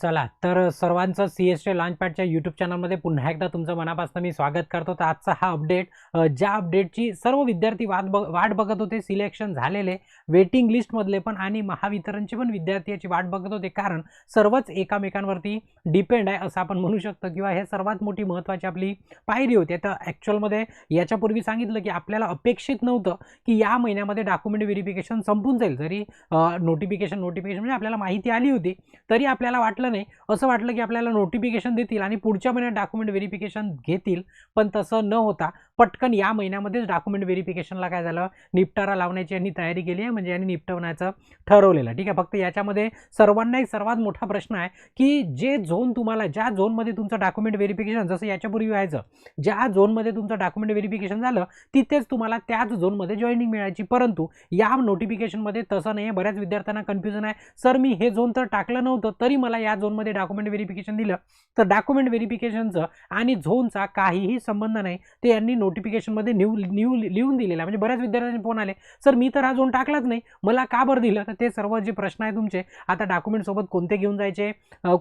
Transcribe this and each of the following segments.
चला तर सर्वांचं सी एस टी लॉन्च पॅडच्या यूट्यूब चॅनलमध्ये पुन्हा एकदा तुमचं मनापासून मी स्वागत करतो. तर आजचा हा अपडेट ज्या अपडेटची सर्व विद्यार्थी वाट बघ वाट बघत होते सिलेक्शन झालेले वेटिंग लिस्टमधले पण आणि महावितरणचे पण विद्यार्थी याची वाट बघत होते. कारण सर्वच एकामेकांवरती डिपेंड आहे असं आपण म्हणू शकतो. किंवा हे सर्वात मोठी महत्त्वाची आपली पायरी होती. तर ॲक्च्युअलमध्ये याच्यापूर्वी सांगितलं की आपल्याला अपेक्षित नव्हतं की या महिन्यामध्ये डॉक्युमेंट व्हेरिफिकेशन संपून जाईल. जरी नोटिफिकेशन नोटिफिकेशन म्हणजे आपल्याला माहिती आली होती तरी आपल्याला वाटलं नाही. असं वाटलं की आपल्याला नोटिफिकेशन देतील आणि पुढच्या महिन्यात डॉक्युमेंट व्हेरिफिकेशन घेतील पण तसं न होता पटकन या महिन्यामध्येच डॉक्युमेंट व्हेरिफिकेशनला काय झालं? निपटारा लावण्याची यांनी तयारी केली आहे. म्हणजे यांनी निपटवण्याचं ठरवलेलं ठीक आहे फक्त याच्यामध्ये सर्वांना एक सर्वात मोठा प्रश्न आहे की जे झोन तुम्हाला ज्या झोनमध्ये तुमचं डॉक्युमेंट व्हेरिफिकेशन जसं याच्यापूर्वी व्हायचं ज्या झोनमध्ये तुमचं डॉक्युमेंट व्हेरिफिकेशन झालं तिथेच तुम्हाला त्याच झोनमध्ये जॉईनिंग मिळायची. परंतु या नोटिफिकेशनमध्ये तसं नाही आहे बऱ्याच विद्यार्थ्यांना कन्फ्युजन आहे. सर मी हे झोन तर टाकलं नव्हतं तरी मला या झोनमध्ये डॉक्युमेंट व्हेरिफिकेशन दिलं. तर डॉक्युमेंट व्हेरिफिकेशनचं आणि झोनचा काहीही संबंध नाही ते यांनी नोटिफिकेशनमध्ये न्यू न्यू लिहून दिलेलं आहे. म्हणजे बऱ्याच विद्यार्थ्यांनी फोन आले. सर मी तर हा झोन टाकलाच नाही. मला का बरं दिलं? तर ते सर्व जे प्रश्न आहे तुमचे आता डॉक्युमेंटसोबत कोणते घेऊन जायचे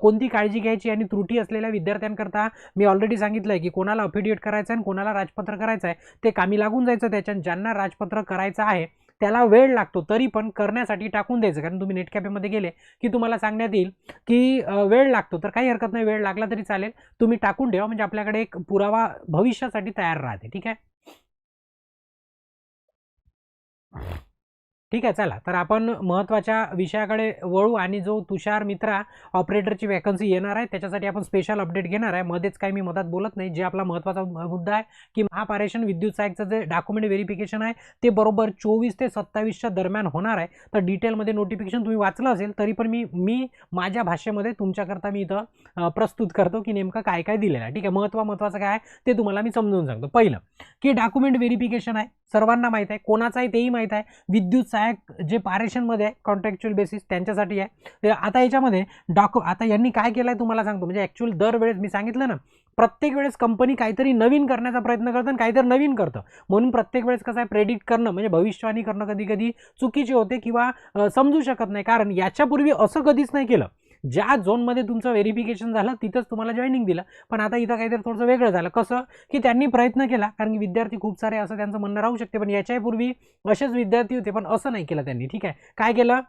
कोणती काळजी घ्यायची आणि त्रुटी असलेल्या विद्यार्थ्यांकरता मी ऑलरेडी सांगितलं आहे की कोणाला अफिडिएट करायचं आहे आणि कोणाला राजपत्र करायचं आहे ते कामी लागून जायचं त्याच्यात. ज्यांना राजपत्र करायचं आहे त्याला वेळ लागतो तरी पण करण्यासाठी टाकून द्यायचं. कारण तुम्ही नेट कॅफेमध्ये गेले की तुम्हाला सांगण्यात येईल की वेळ लागतो. तर काही हरकत नाही वेळ लागला तरी चालेल. तुम्ही टाकून ठेवा म्हणजे आपल्याकडे एक पुरावा भविष्यासाठी तयार राहते. ठीक आहे? ठीक आहे चला. तर आपण महत्त्वाच्या विषयाकडे वळू आणि जो तुषार मित्रा ऑपरेटरची वॅकन्सी येणार आहे त्याच्यासाठी आपण स्पेशल अपडेट घेणार आहे. मध्येच काही मी मदत बोलत नाही. जे आपला महत्त्वाचा मुद्दा आहे की महापारेषण विद्युत सहायकचं जे डॉक्युमेंट व्हेरिफिकेशन आहे ते बरोबर चोवीस ते सत्तावीसच्या दरम्यान होणार आहे. तर डिटेलमध्ये नोटिफिकेशन तुम्ही वाचलं असेल तरी पण मी मी माझ्या भाषेमध्ये तुमच्याकरता मी इथं प्रस्तुत करतो की नेमकं काय काय दिलेलं आहे. ठीक आहे महत्त्व महत्त्वाचं काय आहे ते तुम्हाला मी समजून सांगतो. पहिलं की डॉक्युमेंट व्हेरिफिकेशन आहे सर्वांना माहीत आहे कोणाचं आहे तेही माहीत आहे विद्युत सहायक जे पारेशनमध्ये आहे कॉन्ट्रॅक्च्युअल बेसिस त्यांच्यासाठी आहे. आता याच्यामध्ये डॉक्यु आता यांनी काय केलं आहे तुम्हाला सांगतो. म्हणजे ॲक्च्युअल दरवेळेस मी सांगितलं ना प्रत्येक वेळेस कंपनी काहीतरी नवीन करण्याचा प्रयत्न करतं आणि काहीतरी नवीन करतं. म्हणून प्रत्येक वेळेस कसं आहे प्रेडिक्ट करणं म्हणजे भविष्यवाणी करणं कधी कधी चुकीचे होते किंवा समजू शकत नाही. कारण याच्यापूर्वी असं कधीच नाही केलं. ज्या झोनमध्ये तुमचं व्हेरिफिकेशन झालं तिथंच तुम्हाला जॉईनिंग दिलं. पण आता इथं काहीतरी थोडंसं वेगळं झालं. कसं? की त्यांनी प्रयत्न केला कारण की विद्यार्थी खूप सारे असं त्यांचं म्हणणं राहू शकते पण याच्याही पूर्वी असेच विद्यार्थी होते पण असं नाही केलं त्यांनी. ठीक आहे? काय केलं?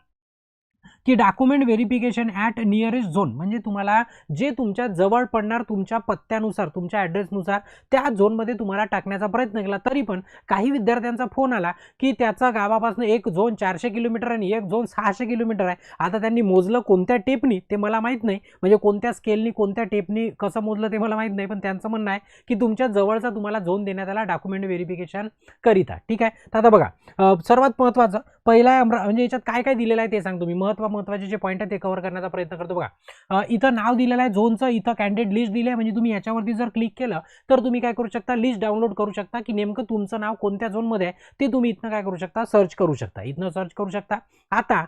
की document verification at nearest zone म्हणजे तुम्हाला जे तुमच्या जवळ पडणार तुमच्या पत्त्यानुसार तुमच्या ॲड्रेसनुसार त्या झोनमध्ये तुम्हाला टाकण्याचा प्रयत्न केला. तरी पण काही विद्यार्थ्यांचा फोन आला की त्याचा गावापासून एक झोन चारशे किलोमीटर आणि एक झोन सहाशे किलोमीटर आहे. आता त्यांनी मोजलं कोणत्या टेपनी ते मला माहीत नाही. म्हणजे कोणत्या स्केलनी कोणत्या टेपनी कसं मोजलं ते मला माहीत नाही. पण त्यांचं म्हणणं आहे की तुमच्या जवळचा तुम्हाला झोन देण्यात आला डॉक्युमेंट व्हेरिफिकेशन करिता. ठीक आहे? तर आता बघा सर्वात महत्त्वाचं पहिला आहे अमरा म्हणजे याच्यात काय काय दिलेलं आहे ते सांगतो मी महत्त्व महत्त्वाचे जे पॉईंट आहे ते कव्हर करण्याचा प्रयत्न करतो. बघा इथं नाव दिलेलं आहे झोनचं इथं कॅन्डिडेट लिस्ट दिली आहे. म्हणजे तुम्ही याच्यावरती जर क्लिक केलं तर तुम्ही काय करू शकता? लिस्ट डाउनलोड करू शकता की नेमकं तुमचं नाव कोणत्या झोनमध्ये आहे ते तुम्ही इथनं काय करू शकता? सर्च करू शकता. इथनं सर्च करू शकता. आता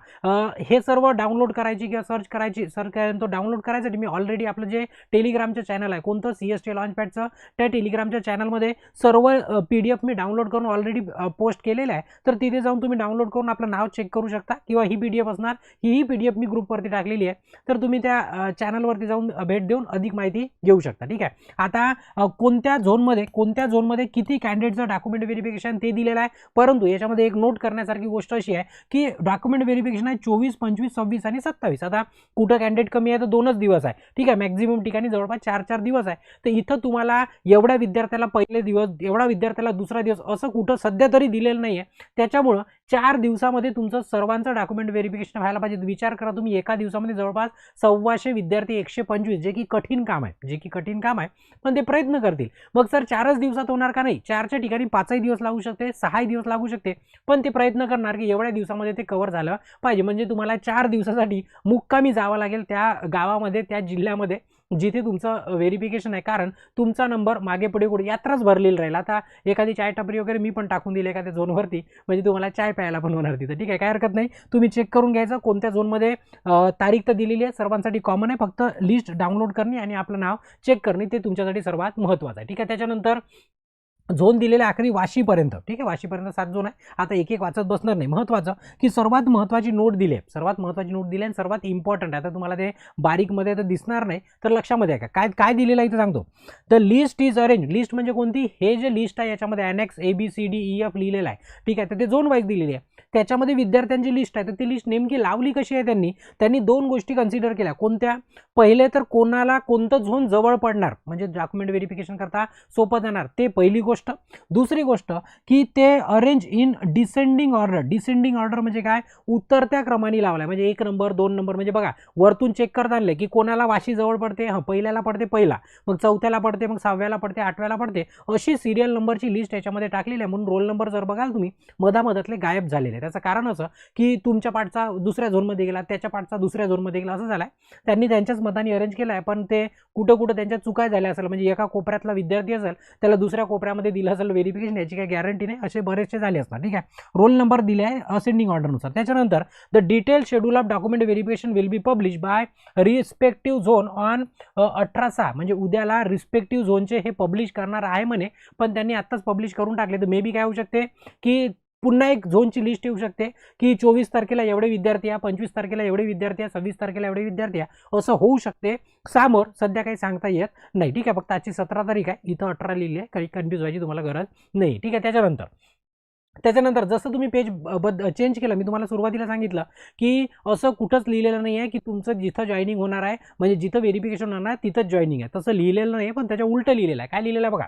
हे सर्व डाउनलोड करायची किंवा सर्च करायची सर तो डाउनलोड करायसाठी मी ऑलरेडी आपलं जे टेलिग्रामचं चॅनल आहे कोणतं सी एस टी लॉन्चपॅडचं त्या टेलिग्रामच्या चॅनलमध्ये सर्व पी डी एफ मी डाउनलोड करून ऑलरेडी पोस्ट केलेलं आहे. तर तिथे जाऊन तुम्ही डाउनलोड करून आपलं नाव चेक करू शकता किंवा ही पी डी एफ असणार ही पी डी एफ मी ग्रुपवरती टाकलेली आहे तर तुम्ही त्या चॅनलवरती जाऊन भेट देऊन अधिक माहिती घेऊ शकता ठीक आहे? आता कोणत्या झोनमध्ये कोणत्या झोनमध्ये किती कॅन्डिडेटचं डॉक्युमेंट व्हेरिफिकेशन ते दिलेलं आहे? परंतु याच्यामध्ये एक नोट करण्यासारखी गोष्ट अशी आहे की डॉक्युमेंट व्हेरिफिकेशन आहे चोवीस पंचवीस सव्वीस आणि सत्तावीस. आता कुठं कॅन्डिडेट कमी आहे तर दोनच दिवस आहे ठीक आहे? मॅक्झिमम ठिकाणी जवळपास चार चार दिवस आहे. तर इथं तुम्हाला एवढ्या विद्यार्थ्याला पहिले दिवस एवढा विद्यार्थ्याला दुसरा दिवस असं कुठं सध्या तरी दिलेलं नाही आहे त्याच्यामुळं चार दिवसामध्ये तुमचं सर्वांचं डॉक्युमेंट व्हेरिफिकेशन व्हायला पाहिजे. विचार करा तुम्ही एका दिवसामध्ये जवळपास सव्वाशे विद्यार्थी एकशे पंचवीस जे की कठीण काम आहे जे की कठीण काम आहे पण ते प्रयत्न करतील. मग सर चारच दिवसात होणार का नाही? चारच्या ठिकाणी पाचही दिवस लागू शकते सहाही दिवस लागू शकते पण ते प्रयत्न करणार की एवढ्या दिवसामध्ये ते कव्हर झालं पाहिजे. म्हणजे तुम्हाला चार दिवसासाठी मुक्कामी जावं लागेल त्या गावामध्ये त्या जिल्ह्यामध्ये. जिथे तुमचं व्हेरिफिकेशन आहे. कारण तुमचा नंबर मागे पुढे पुढे यात्राच भरलेला राहील. आता एखादी चाय टपरी वगैरे मी पण टाकून दिली एखाद्या झोनवरती म्हणजे तुम्हाला चाय प्यायला पण होणार तिथं. ठीक आहे काय हरकत नाही. तुम्ही चेक करून घ्यायचं. कोणत्या झोनमध्ये तारीख तर दिलेली आहे. सर्वांसाठी कॉमन आहे. फक्त लिस्ट डाउनलोड करणे आणि आपलं नाव चेक करणे. ते तुमच्यासाठी सर्वात महत्त्वाचं आहे. ठीक आहे त्याच्यानंतर झोन दिलेले आखरी वाशीपर्यंत. ठीक आहे वाशीपर्यंत सात झोन आहे. आता एक एक वाचत बसणार नाही. महत्त्वाचं की सर्वात महत्त्वाची नोट दिली आहे. सर्वात महत्त्वाची नोट दिली आहे आणि सर्वात इम्पॉर्टंट आहे. आता तुम्हाला ते बारीकमध्ये तर दिसणार नाही तर लक्षामध्ये आहे का? काय काय दिलेलं आहे इथं सांगतो. The list is arrange list म्हणजे कोणती? हे जे लिस्ट आहे याच्यामध्ये annex A B C D E F लिहिलेलं आहे. ठीक आहे तर ते झोन वाईज दिलेली आहे. त्याच्यामध्ये विद्यार्थ्यांची लिस्ट आहे. तर ती लिस्ट नेमकी लावली कशी आहे त्यांनी? त्यांनी दोन गोष्टी कन्सिडर केल्या. कोणत्या? पहिले तर कोणाला कोणतं झोन जवळ पडणार? म्हणजे डॉक्युमेंट व्हेरिफिकेशन करता सोपं जाणार. ते पहिली गोष्ट दुसरी गोष्ट की ते arrange in descending order descending order म्हणजे काय? उतरत्या क्रमाने लावलाय. म्हणजे एक नंबर दोन नंबर म्हणजे बघा वरतून चेक करता आणले की कोणाला वाशी जवळ पडते? हां पहिल्याला पडते पहिला. मग चौथ्याला पडते मग सहाव्याला पडते आठव्याला पडते. अशी सिरियल नंबरची लिस्ट याच्यामध्ये टाकलेली आहे. म्हणून रोल नंबर जर बघाल तुम्ही मधामधातले गायब झालेले. आहे. त्याचं कारण असं की तुमच्या पाठचा दुसऱ्या झोनमध्ये गेला त्याच्या पाठचा दुसऱ्या झोनमध्ये गेला असं झालं आहे त्यांनी त्यांच्याच मताने अरेंज केलं आहे पण ते कुठं कुठं त्यांच्या चुका झाल्या असेल म्हणजे एका कोपऱ्यातला विद्यार्थी असेल त्याला दुसऱ्या कोपऱ्यामध्ये दिलं असेल व्हेरिफिकेशन याची काही गॅरंटी नाही असे बरेचसे झाले असतात ठीक आहे. रोल नंबर दिले आहे असेंडिंग ऑर्डरनुसार त्याच्यानंतर the detail schedule of document verification will be publish by respective zone on अठरा सहा. म्हणजे उद्याला रिस्पेक्टिव्ह झोनचे हे पब्लिश करणार आहे म्हणे पण त्यांनी आत्ताच पब्लिश करून टाकले. तर मे बी काय होऊ शकते की पुन्हा एक झोनची लिस्ट येऊ शकते की चोवीस तारखेला एवढे विद्यार्थी आहे पंचवीस तारखेला एवढे विद्यार्थी आहे सव्वीस तारखेला एवढे विद्यार्थी आहे असं होऊ शकते. समोर सध्या काही सांगता येत नाही. ठीक आहे फक्त आजची सतरा तारीख आहे. इथं अठरा लिहिली आहे. काही कन्फ्यूज व्हायची तुम्हाला गरज नाही. ठीक आहे त्याच्यानंतर. त्याच्यानंतर जसं तुम्ही पेज बद चेंज केलं मी तुम्हाला सुरुवातीला सांगितलं की असं कुठंच लिहिलेलं नाही आहे की तुमचं जिथं जॉईनिंग होणार आहे म्हणजे जिथं व्हेरिफिकेशन होणार आहे तिथंच जॉईनिंग आहे. तसं लिहिलेलं नाही आहे पण त्याच्या उलटं लिहिलेलं आहे. काय लिहिलेलं आहे बघा.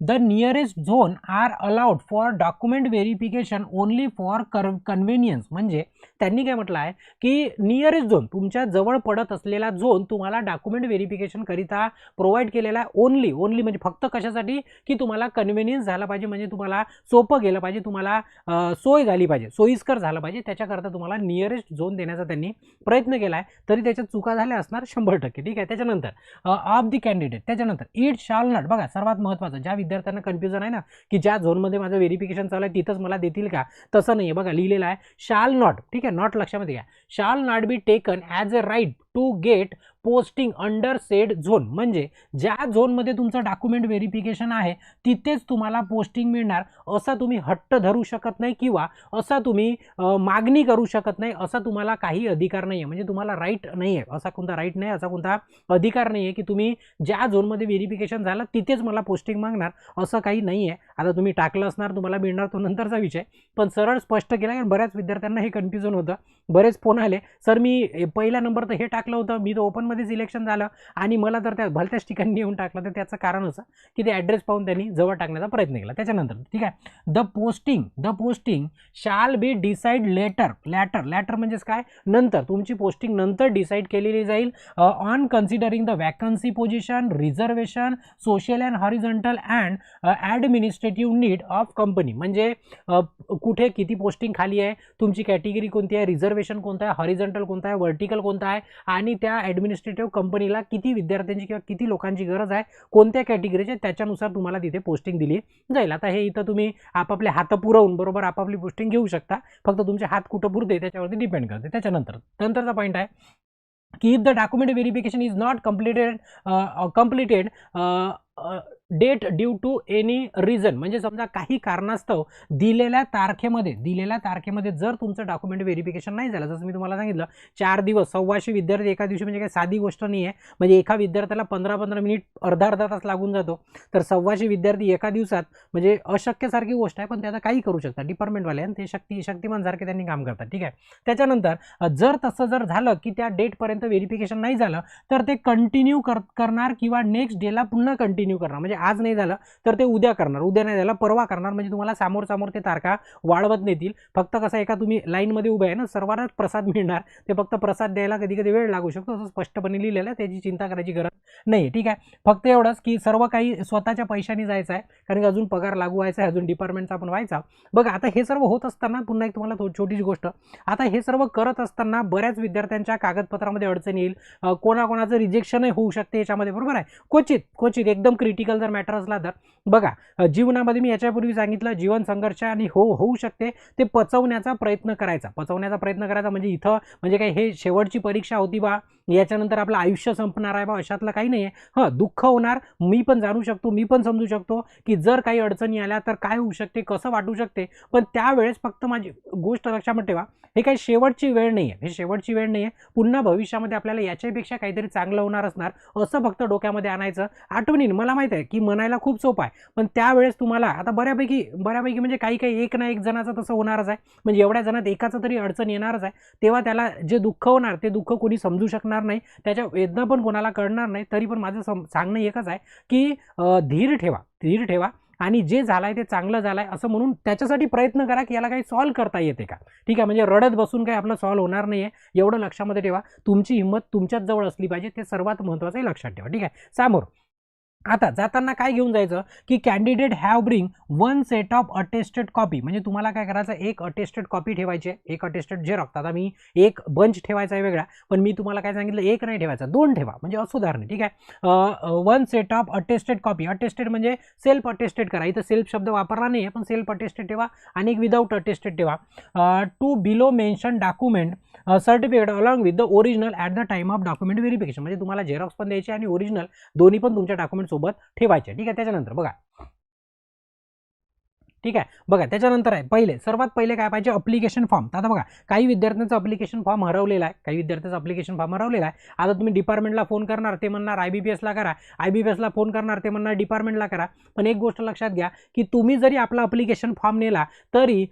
The nearest zone are allowed for document verification only for car convenience म्हणजे त्यांनी काय म्हटलं आहे की नियरेस्ट झोन तुमच्या जवळ पडत असलेला झोन तुम्हाला डॉक्युमेंट व्हेरिफिकेशन करिता प्रोव्हाइड केलेला आहे ओनली ओनली म्हणजे फक्त कशासाठी? की तुम्हाला कन्व्हिनियन्स झाला पाहिजे म्हणजे तुम्हाला सोपं गेलं पाहिजे तुम्हाला सोय झाली पाहिजे सोयीस्कर झालं पाहिजे त्याच्याकरता तुम्हाला नियरेस्ट झोन देण्याचा त्यांनी प्रयत्न केला आहे तरी त्याच्यात चुका झाल्या असणार शंभर टक्के ठीक आहे? त्याच्यानंतर ऑफ दी कॅन्डिडेट त्याच्यानंतर इट शाल नॉट बघा सर्वात महत्त्वाचं ज्या विद्यार्थ्यांना कन्फ्युजन आहे ना की ज्या झोनमध्ये माझं व्हेरिफिकेशन चालू आहे तिथंच मला देतील का? तसं नाही आहे बघा लिहिलेलं आहे शाल नॉट ठीक आहे? आहे नॉट लक्षामध्ये घ्या shall not be taken as a right to get posting under said zone म्हणजे ज्या झोनमध्ये तुमचं डॉक्युमेंट व्हेरिफिकेशन आहे तिथेच तुम्हाला पोस्टिंग मिळणार. असा तुम्ही हट्ट धरू शकत नाही किंवा असा तुम्ही मागणी करू शकत नाही असा तुम्हाला काही अधिकार नाही आहे म्हणजे तुम्हाला राईट नाही आहे असा कोणता राईट नाही असा कोणता अधिकार नाही आहे की तुम्ही ज्या झोनमध्ये व्हेरिफिकेशन झालं तिथेच मला पोस्टिंग मागणार. असं काही नाही आहे आता तुम्ही टाकलं असणार तुम्हाला मिळणार तो नंतरचा विषय. पण सरळ स्पष्ट केला कारण बऱ्याच विद्यार्थ्यांना हे कन्फ्युजन होतं. बरेच फोन आले सर मी पहिला नंबर तर हे टाकलं होतं मी तो ओपन ओपनमध्ये इलेक्शन झालं आणि मला तर त्या भलत्याच ठिकाणी येऊन टाकलं तर त्याचं कारण असं की ते ॲड्रेस पाहून त्यांनी जवळ टाकण्याचा प्रयत्न केला. त्याच्यानंतर ठीक आहे? The posting the posting shall be decide later later later म्हणजेच काय? नंतर. तुमची पोस्टिंग नंतर डिसाईड केलेली जाईल on considering the vacancy position reservation social and horizontal and administrative need of company म्हणजे कुठे किती पोस्टिंग खाली आहे? तुमची कॅटेगरी कोणती आहे? रिझर्वेशन कोणतं आहे? हॉरिझॉन्टल कोणतं आहे? व्हर्टिकल कोणतं आहे? आणि त्या ॲडमिनिस्ट्रेटिव्ह कंपनीला किती विद्यार्थ्यांची किंवा किती लोकांची गरज आहे कोणत्या कॅटेगरीचे त्याच्यानुसार तुम्हाला तिथे पोस्टिंग दिली जाईल. आता हे इथं तुम्ही आपापले हात पुरवून बरोबर आपापली पोस्टिंग घेऊ शकता. फक्त तुमचे हात कुठं पुरते त्याच्यावरती डिपेंड करते. त्याच्यानंतर नंतरचा पॉईंट आहे की if the document verification is not completed completed date due to any reason. म्हणजे समजा काही कारणास्तव दिलेल्या तारखेमध्ये दिलेल्या तारखेमध्ये जर तुमचं डॉक्युमेंट व्हेरिफिकेशन नाही झालं जसं मी तुम्हाला सांगितलं चार दिवस सव्वाशे विद्यार्थी एका दिवशी म्हणजे काही साधी गोष्ट नाही आहे म्हणजे एका विद्यार्थ्याला पंधरा पंधरा मिनिट अर्धा अर्धा तास लागून जातो. तर सव्वाशे विद्यार्थी एका दिवसात म्हणजे अशक्यसारखी गोष्ट आहे पण त्याचा काही करू शकतात. डिपार्टमेंटवाले आणि ते शक्ती शक्तिमानसारखे त्यांनी काम करतात. ठीक आहे? त्याच्यानंतर जर तसं जर झालं की त्या डेटपर्यंत व्हेरिफिकेशन नाही झालं तर ते कंटिन्यू कर करणार किंवा नेक्स्ट डेला पुन्हा कंटिन्यू करणार. म्हणजे आज नाही झालं तर ते उद्या करणार. उद्या नाही झालं परवा करणार. म्हणजे तुम्हाला समोर समोर ते तारखा वाढवत नेतील. फक्त कसं एका तुम्ही लाईनमध्ये उभे आहे ना सर्वांनाच प्रसाद मिळणार. ते फक्त प्रसाद द्यायला कधी कधी वेळ लागू शकतो. असं स्पष्टपणे लिहिलेलं आहे. त्याची चिंता करायची गरज नाही. ठीक आहे? फक्त एवढंच की सर्व काही स्वतःच्या पैशाने जायचं आहे. कारण की अजून पगार लागू व्हायचा आहे अजून डिपार्टमेंटचा आपण व्हायचा. बघा आता हे सर्व होत असताना पुन्हा एक तुम्हाला छोटीशी गोष्ट. आता हे सर्व करत असताना बऱ्याच विद्यार्थ्यांच्या कागदपत्रामध्ये अडचण येईल. कोणाकोणाचं रिजेक्शनही होऊ शकते याच्यामध्ये. बरोबर आहे? क्वचित क्वचित. एकदम क्रिटिकल जर मॅटर असला तर बघा जीवनामध्ये मी याच्यापूर्वी सांगितलं जीवन संघर्ष आणि हो होऊ शकते ते पचवण्याचा प्रयत्न करायचा. पचवण्याचा प्रयत्न करायचा म्हणजे इथं म्हणजे काय हे शेवटची परीक्षा होती बा. याच्यानंतर आपलं आयुष्य संपणार आहे बा अशातलं काही नाही आहे हां दुःख होणार मी पण जाणू शकतो मी पण समजू शकतो की जर काही अडचणी आल्या तर काय होऊ शकते कसं वाटू शकते. पण त्यावेळेस फक्त माझी गोष्ट लक्षात ठेवा हे काही शेवटची वेळ नाही आहे हे शेवटची वेळ नाही आहे पुन्हा भविष्यामध्ये आपल्याला याच्यापेक्षा काहीतरी चांगलं होणार असणार असं फक्त डोक्यामध्ये आणायचं. आठवणीन मला माहीत आहे की म्हणायला खूप सोपं आहे पण त्यावेळेस तुम्हाला आता बऱ्यापैकी बऱ्यापैकी म्हणजे काही काही एक ना एक जणाचं तसं होणारच आहे. म्हणजे एवढ्या जणात एकाचं तरी अडचण येणारच आहे. तेव्हा त्याला जे दुःख होणार ते दुःख कोणी समजू शकणार नाही. त्याच्या वेदना पण कोणाला कळणार नाही तरी पण माझं सम सांगणं एकच आहे की धीर ठेवा धीर ठेवा आणि जे झालंय ते चांगलं झालंय असं म्हणून त्याच्यासाठी प्रयत्न करा की याला काही सॉल्व करता येते का. ठीक आहे म्हणजे रडत बसून काही आपलं सॉल्व होणार नाही आहे एवढं लक्षामध्ये ठेवा. तुमची हिंमत तुमच्याच जवळ असली पाहिजे ते सर्वात महत्त्वाचं आहे लक्षात ठेवा. ठीक आहे समोर. आता जाताना काय घेऊन जायचं? की candidate have bring one set of attested copy म्हणजे तुम्हाला काय करायचं? एक अटेस्टेड कॉपी ठेवायची. एक अटेस्टेड जे आता मी एक बंच ठेवायचा आहे वेगळा. पण मी तुम्हाला काय सांगितलं? एक नाही ठेवायचा. दोन ठेवा. म्हणजे असं उदाहरण ठीक आहे? One set of attested copy attested म्हणजे सेल्फ अटेस्टेड करा. इथं सेल्फ शब्द वापरला नाही आहे पण सेल्फ अटेस्टेड ठेवा आणि एक विदाऊट अटेस्टेड ठेवा. Two below mention document certificate along with the original at the time of document verification म्हणजे तुम्हाला झेरॉक्स पण द्यायची आणि ओरिजिनल दोन्ही पण तुमच्या डॉक्युमेंट सोबत ठेवायचे. ठीक आहे त्याच्यानंतर बघा. ठीक आहे? बघा त्याच्यानंतर आहे पहिले सर्वात पहिले काय पाहिजे? अप्लिकेशन फॉर्म आता बघा काही विद्यार्थ्यांचं अप्लिकेशन फॉर्म हरवलेला आहे. काही विद्यार्थ्यांचा अप्लिकेशन फॉर्म हरवलेला आहे. आता तुम्ही डिपार्टमेंटला फोन करणार ते म्हणणार आय बी पी एसला करा. आय बी पी एसला फोन करणार ते म्हणणार डिपार्टमेंटला करा. पण एक गोष्ट लक्षात घ्या की तुम्ही जरी आपला अप्लिकेशन फॉर्म नेला तरी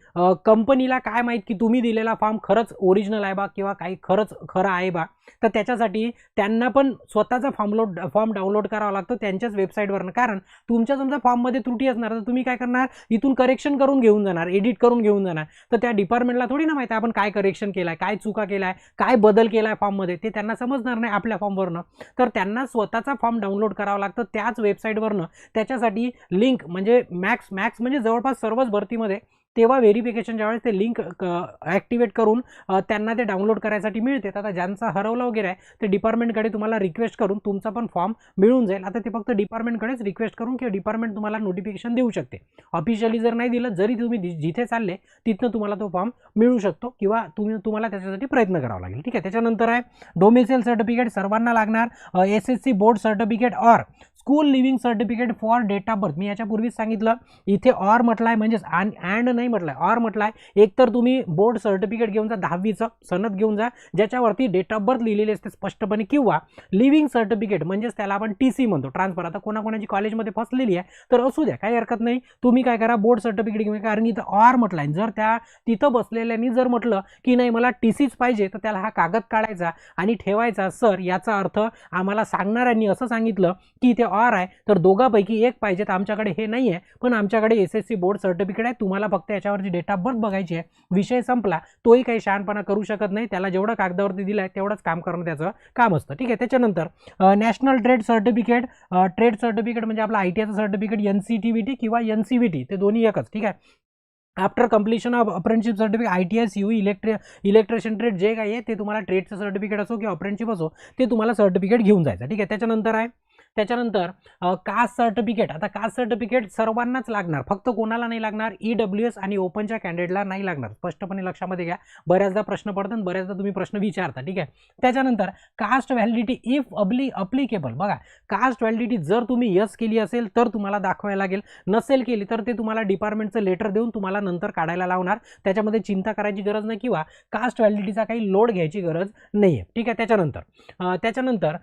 कंपनीला काय माहीत की तुम्ही दिलेला फॉर्म खरंच ओरिजिनल आहे बा किंवा काही खरंच खरं आहे बा? तर त्याच्यासाठी त्यांना पण स्वतःचा फॉर्मलोड फॉर्म डाउनलोड करावा लागतो त्यांच्याच वेबसाईटवरनं कारण तुमच्या समजा फॉर्ममध्ये त्रुटी असणार तर तुम्ही काय करणार? इथून करेक्शन करून घेऊन जाणार एडिट करून घेऊन जाणार. तर त्या डिपार्टमेंटला थोडी ना माहिती आहे आपण काय करेक्शन केलं आहे काय चुका केला आहे काय बदल केला आहे फॉर्ममध्ये ते त्यांना समजणार नाही आपल्या फॉर्मवरनं तर त्यांना स्वतःचा फॉर्म डाउनलोड करावा लागतं त्याच वेबसाईटवरनं त्याच्यासाठी लिंक म्हणजे मॅक्स मॅक्स म्हणजे जवळपास सर्वच भरतीमध्ये तेव्हा व्हेरिफिकेशन ज्यावेळेस ते लिंक ॲक्टिवेट करून त्यांना ते डाउनलोड करायसाठी मिळते. तर आता ज्यांचा हरवला वगैरे आहे ते डिपार्टमेंटकडे तुम्हाला रिक्वेस्ट करून तुमचा पण फॉर्म मिळून जाईल. आता ते फक्त डिपार्टमेंटकडेच रिक्वेस्ट करून किंवा डिपार्टमेंट तुम्हाला नोटिफिकेशन देऊ शकते. ऑफिशियली जर नाही दिलं जरी तुम्ही जिथे चालले तिथनं तुम्हाला तो फॉर्म मिळू शकतो किंवा तुम्ही तुम्हाला त्याच्यासाठी प्रयत्न करावा लागेल. ठीक आहे? त्याच्यानंतर आहे डोमिसाईल सर्टिफिकेट सर्वांना लागणार S S C board certificate or school living certificate for date of birth. मी याच्यापूर्वीच सांगितलं इथे ऑर म्हटलं आहे म्हणजेच आणि अँड नाही म्हटलं आहे ऑर म्हटलं आहे एकतर तुम्ही बोर्ड सर्टिफिकेट घेऊन जा दहावीचं सनद घेऊन जा ज्याच्यावरती डेट ऑफ बर्थ लिहिलेली असते स्पष्टपणे किंवा लिव्हिंग सर्टिफिकेट म्हणजेच त्याला आपण टी सी म्हणतो ट्रान्सफर आता कोणाकोणाची कॉलेजमध्ये फसलेली आहे तर असू द्या काही हरकत नाही. तुम्ही काय करा बोर्ड सर्टिफिकेट घेऊन कारण इथं ऑर म्हटलं आहे जर त्या तिथं बसलेल्यानी जर म्हटलं की नाही मला टी सीच पाहिजे तर त्याला हा कागद काढायचा आणि ठेवायचा. सर याचा अर्थ आम्हाला सांगणाऱ्यांनी असं सांगितलं की इथे आर आहे तर दोघापैकी एक पाहिजे तर आमच्याकडे हे नाही आहे. पण आमच्याकडे S S C board certificate आहे. तुम्हाला फक्त याच्यावरची डेट ऑफ बर्थ बघायची आहे. विषय संपला. तोही काही शहाणपणा करू शकत नाही. त्याला जेवढं कागदावरती दिलं आहे तेवढंच काम करणं त्याचं काम असतं. ठीक आहे त्याच्यानंतर national trade certificate trade certificate म्हणजे आपलं I T आयचं certificate N C T V T किंवा एन सी व्ही टी ते दोन्ही एकच. ठीक आहे? After completion of apprenticeship certificate I T S U electri electrician trade जे काही आहे ते तुम्हाला ट्रेडचं सर्टिफिकेट असो किंवा अप्रेंटशिप असो ते तुम्हाला सर्टिफिकेट घेऊन जायचं. ठीक आहे? त्याच्यानंतर आहे त्याच्यानंतर कास्ट सर्टिफिकेट आता कास्ट सर्टिफिकेट सर्वांनाच लागणार. फक्त कोणाला नाही लागणार? ई डब्ल्यू एस आणि ओपनच्या कॅन्डिडेटला नाही लागणार. स्पष्टपणे लक्षामध्ये घ्या. बऱ्याचदा प्रश्न पडतात आणि बऱ्याचदा तुम्ही प्रश्न विचारता ठीक आहे? त्याच्यानंतर कास्ट व्हॅलिडिटी इफ अब्ली अप्लिकेबल बघा कास्ट व्हॅलिडिटी जर तुम्ही यस केली असेल तर तुम्हाला दाखवायला लागेल. नसेल केली तर ते तुम्हाला डिपार्टमेंटचं लेटर देऊन तुम्हाला नंतर काढायला लावणार. त्याच्यामध्ये चिंता करायची गरज नाही किंवा कास्ट व्हॅलिडिटीचा काही लोड घ्यायची गरज नाही आहे ठीक आहे? त्याच्यानंतर त्याच्यानंतर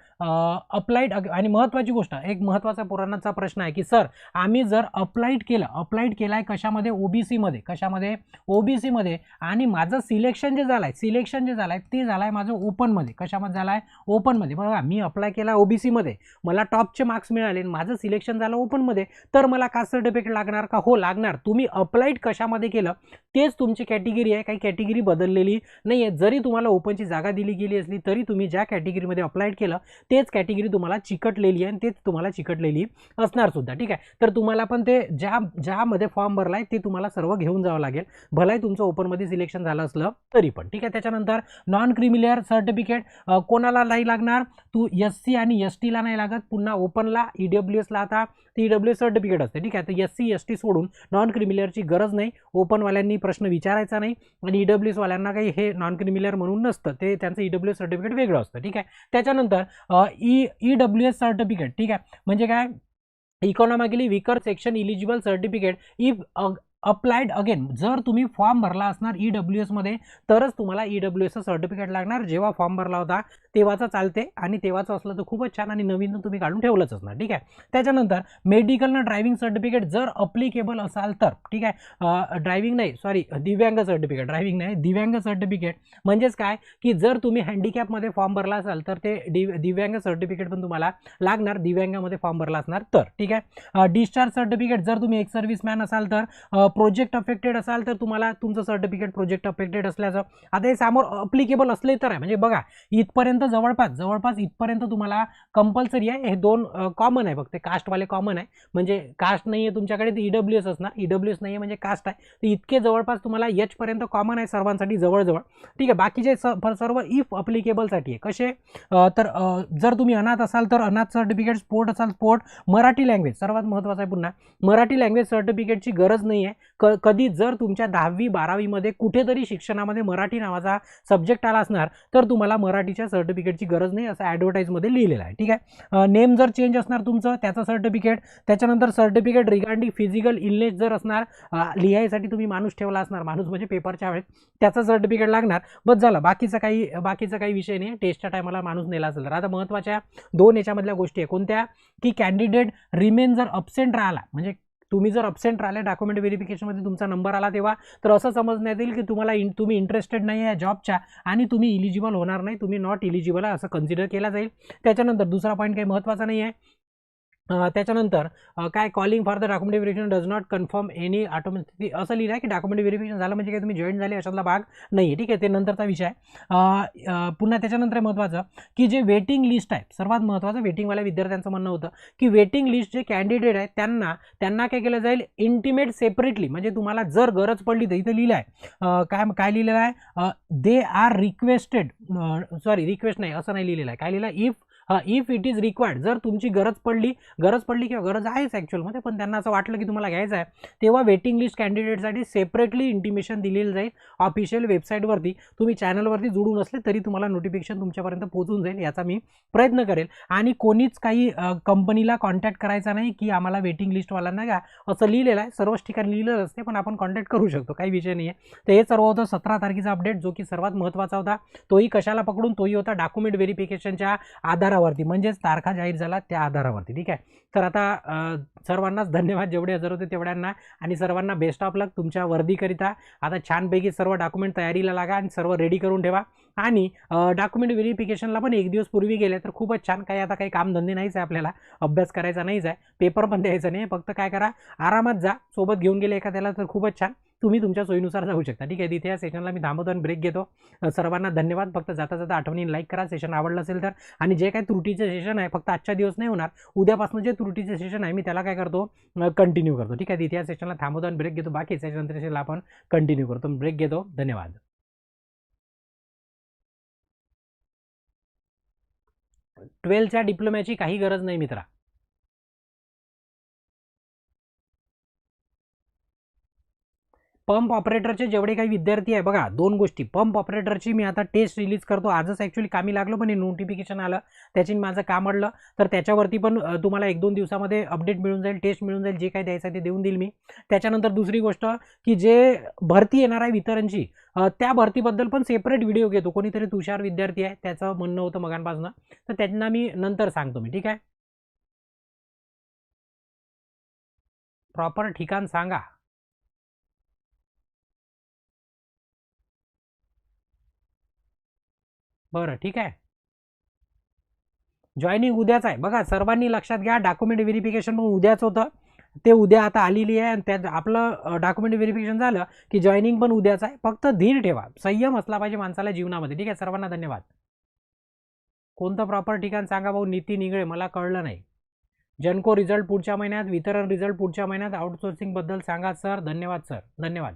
अप्लाइड आणि महत्त्वाची गोष्ट. एक महत्त्वाचा पुराणाचा प्रश्न आहे की सर आम्ही जर अप्लाईड केलं अप्लाईड केला आहे कशामध्ये? ओबीसीमध्ये कशामध्ये ओबीसीमध्ये आणि माझं सिलेक्शन जे झालं आहे सिलेक्शन जे झालं आहे ते झालं आहे माझं ओपनमध्ये कशामध्ये झालं आहे ओपनमध्ये बघा मी अप्लाय केला ओबीसीमध्ये मला टॉपचे मार्क्स मिळाले आणि माझं सिलेक्शन झालं ओपनमध्ये तर मला कास्ट सर्टिफिकेट लागणार? का? हो लागणार. तुम्ही अप्लाईड कशामध्ये केलं? तेच तुमची कॅटेगरी आहे. काही कॅटेगरी बदललेली नाही आहे जरी तुम्हाला ओपनची जागा दिली गेली असली तरी तुम्ही ज्या कॅटेगरीमध्ये अप्लायड केलं तेच कॅटेगरी तुम्हाला चिकटलेली आहे आणि तेच तुम्हाला चिकटलेली असणार सुद्धा. ठीक आहे? तर तुम्हाला पण ते ज्या ज्यामध्ये फॉर्म भरला आहे ते तुम्हाला सर्व घेऊन जावं लागेल. भलाही तुमचं ओपनमध्ये सिलेक्शन झालं असलं तरी पण. ठीक आहे? त्याच्यानंतर नॉन क्रिमिलियर सर्टिफिकेट कोणाला नाही लागणार? तू एस सी आणि एस टीला नाही लागत. पुन्हा ओपनला ई डब्ल्यू एसला आता ती ई डब्ल्यू एस सर्टिफिकेट असते. ठीक आहे? तर एस सी एस टी सोडून नॉन क्रिमिलियरची गरज नाही. ओपनवाल्यांनी प्रश्न विचारायचा नाही. आणि ई डब्ल्यू एसवाल्यांना काही हे नॉन क्रिमिलर म्हणून नसतं. ते त्यांचं ई डब्ल्यू एस सर्टिफिकेट वेगळं असतं. ठीक आहे? त्याच्यानंतर E E W S certificate ठीक आहे? म्हणजे काय? Economically weaker section eligible certificate if applied again जर तुम्ही फॉर्म भरला असणार ई डब्ल्यू एसमध्ये तरच तुम्हाला ई डब्ल्यू एसचं सर्टिफिकेट लागणार. जेव्हा फॉर्म भरला होता तेव्हाचं चालते आणि तेव्हाचं असलं तर खूपच छान आणि नवीन तुम्ही काढून ठेवलंच असणार. ठीक आहे? त्याच्यानंतर मेडिकलनं ड्रायव्हिंग सर्टिफिकेट जर अप्लिकेबल असाल तर ठीक आहे? ड्रायव्हिंग नाही सॉरी दिव्यांग सर्टिफिकेट ड्रायव्हिंग नाही दिव्यांग सर्टिफिकेट म्हणजेच काय? की जर तुम्ही हँडिकॅपमध्ये फॉर्म भरला असाल तर ते डि दिव्यांग सर्टिफिकेट पण तुम्हाला लागणार. दिव्यांगामध्ये फॉर्म भरला असणार तर ठीक आहे? डिस्चार्ज सर्टिफिकेट जर तुम्ही एक सर्व्हिसमॅन असाल तर प्रोजेक्ट अफेक्टेड असाल तर तुम्हाला तुमचं सर्टिफिकेट प्रोजेक्ट अफेक्टेड असल्याचं आता हे समोर अप्लिकेबल असले तर आहे. म्हणजे बघा इथपर्यंत जवळपास जवळपास इथपर्यंत तुम्हाला कंपल्सरी आहे. हे दोन कॉमन आहे फक्त कास्टवाले कॉमन आहे. म्हणजे कास्ट नाही आहे तुमच्याकडे ते ई डब्ल्यू एस असणार. ई डब्ल्यू एस नाही आहे म्हणजे कास्ट आहे. तर इतके जवळपास तुम्हाला एचपर्यंत कॉमन आहे सर्वांसाठी जवळजवळ. ठीक आहे बाकीचे स सर्व इफ अप्लिकेबलसाठी आहे. कसे? तर जर तुम्ही अनाथ असाल तर अनाथ सर्टिफिकेट स्पोर्ट असाल स्पोर्ट मराठी लँग्वेज सर्वात महत्त्वाचं आहे पुन्हा. मराठी लँग्वेज सर्टिफिकेटची गरज नाही आहे क कधी जर तुमच्या दहावी बारावीमध्ये कुठेतरी शिक्षणामध्ये मराठी नावाचा सब्जेक्ट आला असणार तर तुम्हाला मराठीच्या सर्टिफिकेटची गरज नाही असं ॲडव्हर्टाईजमध्ये लिहिलेलं आहे. ठीक आहे? नेम जर चेंज असणार तुमचं त्याचं सर्टिफिकेट त्याच्यानंतर सर्टिफिकेट रिगार्डिंग फिजिकल इलनेस जर असणार लिहायसाठी तुम्ही माणूस ठेवला असणार माणूस म्हणजे पेपरच्या वेळेस त्याचं सर्टिफिकेट लागणार. बस झालं बाकीचं काही बाकीचा काही विषय नाही टेस्टच्या टायमाला माणूस नेला असेल तर. आता महत्त्वाच्या दोन याच्यामधल्या गोष्टी आहे. कोणत्या? की कॅन्डिडेट रिमेन जर अपसेंट राहिला म्हणजे तुम्ही जर अब्सेंट राहिले डॉक्युमेंट व्हेरिफिकेशनमध्ये तुमचा नंबर आला तेव्हा तर असं समजण्यात येईल की तुम्हाला इन तुम्ही इंटरेस्टेड नाही आहे जॉबच्या आणि तुम्ही इलिजिबल होणार नाही तुम्ही नॉट इलिजिबल आहे असं कन्सिडर केला जाईल. त्याच्यानंतर दुसरा पॉईंट काही महत्त्वाचा नाही आहे. त्याच्यानंतर काय calling for the document verification does not confirm any automatic असं लिहिलं आहे की डॉक्युमेंट व्हेरिफिकेशन झालं म्हणजे काय तुम्ही जॉईन झाले अशातला भाग नाही आहे ठीक आहे ते नंतरचा विषय आहे. पुन्हा त्याच्यानंतर महत्त्वाचं की जे वेटिंग लिस्ट आहे सर्वात महत्त्वाचं वेटिंगवाल्या विद्यार्थ्यांचं म्हणणं होतं की वेटिंग लिस्ट जे कॅन्डिडेट आहे त्यांना त्यांना काय केलं जाईल? इंटिमेट सेपरेटली म्हणजे तुम्हाला जर गरज पडली तर इथं लिहिलं आहे काय काय लिहिलेलं आहे? They are requested sorry request नाही असं नाही लिहिलेलं आहे. काय लिहिलं? आहे if if it is required जर तुमची गरज पडली गरज पडली किंवा गरज आहेच ॲक्च्युअलमध्ये पण त्यांना असं वाटलं की तुम्हाला घ्यायचं आहे तेव्हा वेटिंग लिस्ट कॅन्डिडेटसाठी सेपरेटली इंटिमेशन दिलेलं जाईल ऑफिशियल वेबसाईटवरती तुम्ही चॅनलवरती जोडून असले तरी तुम्हाला नोटिफिकेशन तुमच्यापर्यंत पोहोचून जाईल याचा मी प्रयत्न करेल. आणि कोणीच काही कंपनीला कॉन्टॅक्ट करायचा नाही की आम्हाला वेटिंग लिस्टवाल्यांना का असं लिहिलेलं आहे सर्वच ठिकाणी लिहिलेलं असते पण आपण कॉन्टॅक्ट करू शकतो काही विषय नाही आहे तर हे सर्व होतं सतरा तारखेचा अपडेट जो की सर्वात महत्त्वाचा होता. तोही कशाला पकडून तोही होता डॉक्युमेंट व्हेरिफिकेशनच्या आधारावरती म्हणजेच तारखा जाहीर झाला त्या आधारावरती. ठीक आहे? तर आता सर्वांनाच धन्यवाद जेवढे हजर होते तेवढ्यांना आणि सर्वांना बेस्ट ऑफ लक तुमच्या वर्दीकरिता. आता छानपैकी सर्व डॉक्युमेंट तयारीला लागा आणि सर्व रेडी करून ठेवा. आणि डॉक्युमेंट व्हेरिफिकेशनला पण एक दिवस पूर्वी गेले तर खूपच छान. काही आता काही कामधंदे नाहीच आहे आपल्याला. अभ्यास करायचा नाहीच आहे. पेपर पण द्यायचा नाही. फक्त काय करा आरामात जा. सोबत घेऊन गेले एखाद्याला तर खूपच छान. तुम्ही तुमच्या सोयीनुसार जाऊ शकता. ठीक आहे? तिथे या सेशनला मी थांबवतो आणि ब्रेक घेतो सर्वांना धन्यवाद. फक्त जाता जाता आठवणी लाईक करा. सेशन आवडलं असेल तर. आणि जे काही त्रुटीचे सेशन आहे फक्त आजच्या दिवस नाही होणार. उद्यापासून जे त्रुटीचे सेशन आहे मी त्याला काय करतो? कंटिन्यू करतो. ठीक आहे? तिथे या सेशनला थांबवतो आणि ब्रेक घेतो. बाकी सेशन सेशनला आपण कंटिन्यू करतो. ब्रेक घेतो. धन्यवाद. ट्वेल्थच्या डिप्लोम्याची काही गरज नाही मित्रा. पंप ऑपरेटरचे जेवढे काही विद्यार्थी आहे बघा दोन गोष्टी. पंप ऑपरेटरची मी आता टेस्ट रिलीज करतो. आजच ॲक्च्युली कामी लागलो पण हे नोटिफिकेशन आलं. त्याची माझं काम अडलं. तर त्याच्यावरती पण तुम्हाला एक दोन दिवसामध्ये अपडेट मिळून जाईल टेस्ट मिळून जाईल जे काही द्यायचं आहे ते देऊन देईल मी. त्याच्यानंतर दुसरी गोष्ट की जे भरती येणार आहे वितरणची त्या भरतीबद्दल पण सेपरेट व्हिडिओ घेतो. कोणीतरी तुषार विद्यार्थी आहे त्याचं म्हणणं होतं मगांपासून. तर त्यांना मी नंतर सांगतो मी ठीक आहे? प्रॉपर ठिकाण सांगा. बरं ठीक आहे. जॉईनिंग उद्याच आहे. बघा सर्वांनी लक्षात घ्या डॉक्युमेंट व्हेरिफिकेशन पण उद्याच होतं. ते उद्या आता आलेली आहे आणि त्यात आपलं डॉक्युमेंट व्हेरिफिकेशन झालं की जॉईनिंग पण उद्याच आहे. फक्त धीर ठेवा. संयम असला पाहिजे माणसाला जीवनामध्ये. ठीक आहे सर्वांना धन्यवाद. कोणतं प्रॉपर ठिकाण सांगा भाऊ? नीती निगळे मला कळलं नाही. जनको रिझल्ट पुढच्या महिन्यात वितरण रिझल्ट पुढच्या महिन्यात. आउटसोर्सिंगबद्दल सांगा सर धन्यवाद सर धन्यवाद.